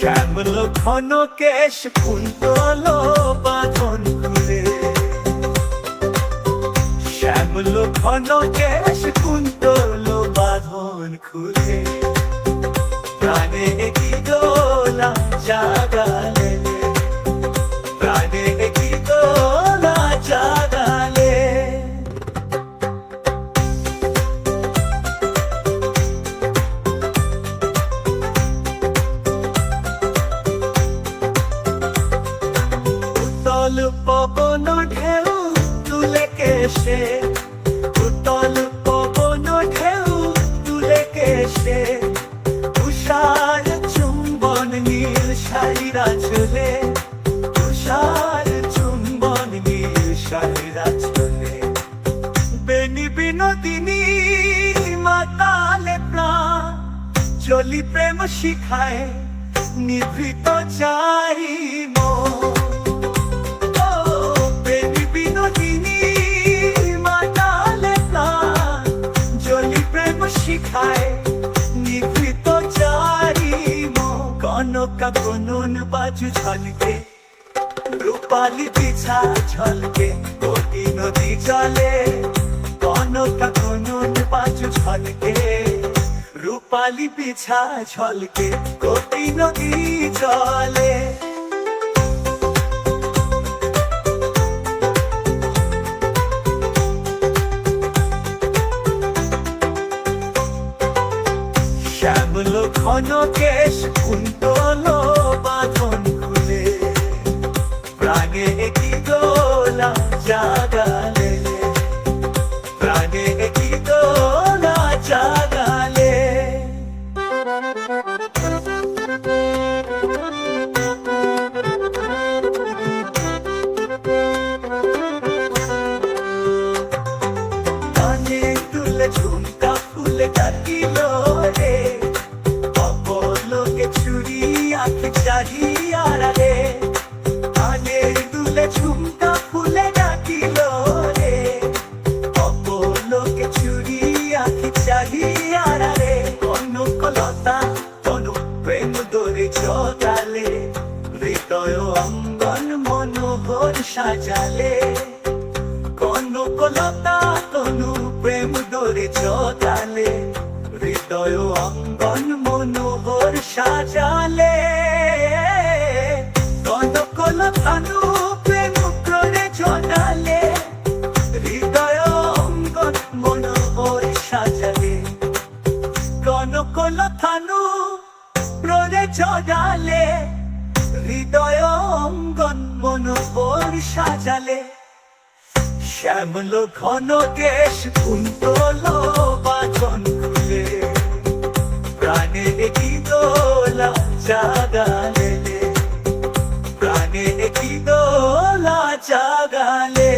শ্যামল ঘন কেশ কুন্তল বাঁধন খুলে। শ্যামল ঘন কেশ কুন্তল বাঁধন খুলে। প্রাণে কি দোলা জাগালে। প্রাণে পবন ঢেউ তুলে কেশে। উতল পবন ঢেউ তুলে কেশে। তুষার চুম্বন নীল শাড়িরা চলে তুষার চুম্বন নীল শাড়িরা চলে বেনি বিনোদিনী, মাতালে প্রাণ। চলি প্রেম শিখায়, নিভৃত চাই কনকা কনুন বাজু ঝলকে, রূপালি পিছা ঝলকে, কোটি নদী জলে। কনকা কনুন বাজু ঝলকে, রূপালি পিছা ঝলকে, কোটি নদী জলে। শ্যামল ঘন কেশ কুন্তল বাঁধন খুলে। প্রাণে কি দোলা জাগালে। প্রাণে কি দোলা জাগালে। কানে তুলে ঝুমকা ফুলে ডাকিল রে। হৃদয় অঙ্গন মনোহর সাজালে। কনকলতা তনু প্রেম দরে জগালে হৃদয় অঙ্গন মনোহর সাজালে। কনকলতানু প্রেম করে জগালে হৃদয় অঙ্গন মনোহর সাজালে। কনকলতানু প্ররে জগালে হৃদয় অঙ্গন মনোবর জালে শ্যামল ঘন কেশ কুন্তল বাচন খুলে। প্রাণে কি দোলা জাগালে প্রাণে কি দোলা জাগালে